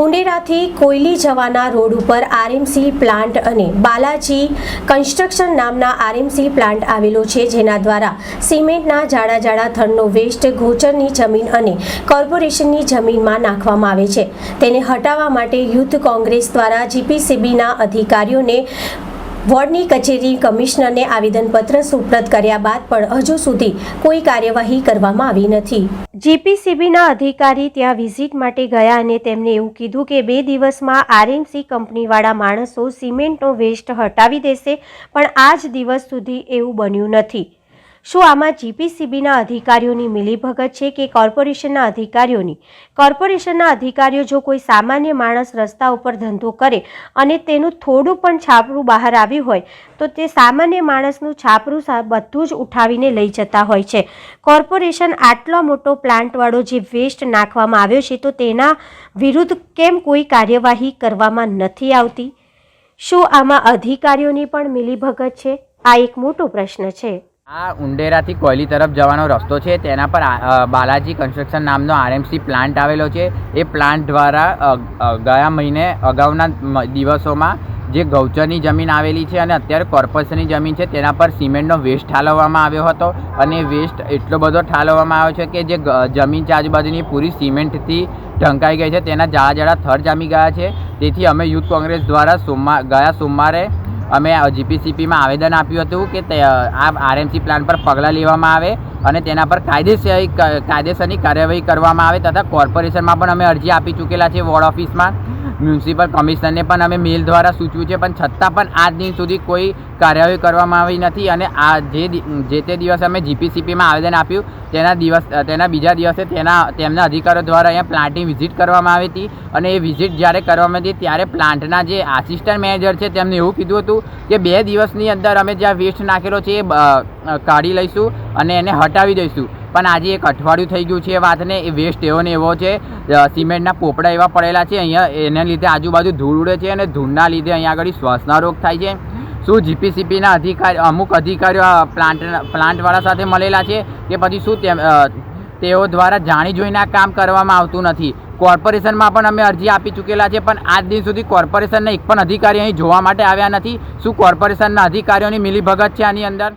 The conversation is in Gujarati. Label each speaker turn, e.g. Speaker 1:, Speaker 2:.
Speaker 1: ઉંડેરાથી કોયલી જવાના રોડ ઉપર આરએમસી પ્લાન્ટ અને બાલાજી કન્સ્ટ્રક્શન નામના આરએમસી પ્લાન્ટ આવેલો છે, જેના દ્વારા સિમેન્ટના જાડા જાડા થડનો વેસ્ટ, ગોચરની જમીન અને કોર્પોરેશનની જમીનમાં નાખવામાં આવે છે. તેને હટાવવા માટે યુથ કોંગ્રેસ દ્વારા જીપીસીબીના અધિકારીઓને વોર્ડની કચેરી કમિશનરને આવેદનપત્ર સુપ્રત કર્યા બાદ પણ હજુ સુધી કોઈ કાર્યવાહી કરવામાં આવી નથી. જીપીસીબીના અધિકારી ત્યાં વિઝિટ માટે ગયા અને તેમને એવું કીધું કે બે દિવસમાં આરએમસી કંપનીવાળા માણસો સિમેન્ટનો વેસ્ટ હટાવી દેશે, પણ આજ દિવસ સુધી એવું બન્યું નથી. શું આમાં જીપીસીબીના અધિકારીઓની મિલીભગત છે કે કોર્પોરેશનના અધિકારીઓની? કોર્પોરેશનના અધિકારીઓ જો કોઈ સામાન્ય માણસ રસ્તા ઉપર ધંધો કરે અને તેનું થોડું પણ છાપરું બહાર આવ્યું હોય, તો તે સામાન્ય માણસનું છાપરું બધું જ ઉઠાવીને લઈ જતા હોય છે. કોર્પોરેશન આટલો મોટો પ્લાન્ટવાળો જે વેસ્ટ નાખવામાં આવ્યો છે, તો તેના વિરુદ્ધ કેમ કોઈ કાર્યવાહી કરવામાં નથી આવતી? શું આમાં અધિકારીઓની પણ મિલીભગત છે? આ એક મોટો પ્રશ્ન છે.
Speaker 2: આ ઉંડેરાથી કોયલી તરફ જવાનો રસ્તો છે. તેના પર બાલાજી કન્સ્ટ્રક્શન નામનો આરએમસી પ્લાન્ટ આવેલો છે. એ પ્લાન્ટ દ્વારા ગયા મહિને અગાઉના દિવસોમાં જે ગૌચરની જમીન આવેલી છે અને અત્યારે કોર્પોરેશનની જમીન છે, તેના પર સિમેન્ટનો વેસ્ટ ઠાલવવામાં આવ્યો હતો. અને વેસ્ટ એટલો બધો ઠાલવવામાં આવ્યો છે કે જે જમીન આજુબાજુની પૂરી સિમેન્ટથી ઢંકાઈ ગઈ છે. તેના જાડા જાડા થર જામી ગયા છે. તેથી અમે યુથ કોંગ્રેસ દ્વારા સોમવાર, ગયા સોમવારે અમે જીપીસીપીમાં આવેદન આપ્યું હતું કે આ આરએમસી પ્લાન પર પગલાં લેવામાં આવે. અને તેના પર કાયદેસર કાયદેસરની કાર્યવાહી કરવામાં આવે તથા કોર્પોરેશનમાં પણ અમે અરજી આપી ચૂકેલા છે વોર્ડ ઓફિસમાં. મ્યુનિસિપલ કમિશનરને પણ અમે મેલ દ્વારા સૂચવ્યું છે, પણ છતાં પણ આજ દિન સુધી કોઈ કાર્યવાહી કરવામાં આવી નથી અને આ જે જે તે દિવસે અમે જીપીસીપીમાં આવેદન આપ્યું, તેના દિવસ તેના બીજા દિવસે તેના તેમના અધિકારીઓ દ્વારા અહીંયા પ્લાન્ટની વિઝિટ કરવામાં આવી હતી અને એ વિઝિટ જ્યારે કરવામાં હતી, ત્યારે પ્લાન્ટના જે આસિસ્ટન્ટ મેનેજર છે તેમને એવું કીધું હતું કે બે દિવસની અંદર અમે જ્યાં વેસ્ટ નાખેલો છે એ કાઢી લઈશું અને એને હટાવી દઈશું. પણ આજે એક અઠવાડિયું થઈ ગયું છે એ વાતને, એ વેસ્ટ એવો ને એવો છે. સિમેન્ટના પોપડા એવા પડેલા છે, અહીંયા એના લીધે આજુબાજુ ધૂળ ઉડે છે અને ધૂળના લીધે અહીંયા આગળ શ્વાસના રોગ થાય છે. શું જીપીસીપીના અધિકારી, અમુક અધિકારીઓ પ્લાન્ટ પ્લાન્ટવાળા સાથે મળેલા છે કે પછી શું તેઓ દ્વારા જાણી જોઈને આ કામ કરવામાં આવતું નથી. કોર્પોરેશનમાં પણ અમે અરજી આપી ચૂકેલા છે, પણ આજ દિન સુધી કોર્પોરેશનના એક પણ અધિકારી અહીં જોવા માટે આવ્યા નથી. શું કોર્પોરેશનના અધિકારીઓની મિલીભગત છે આની અંદર?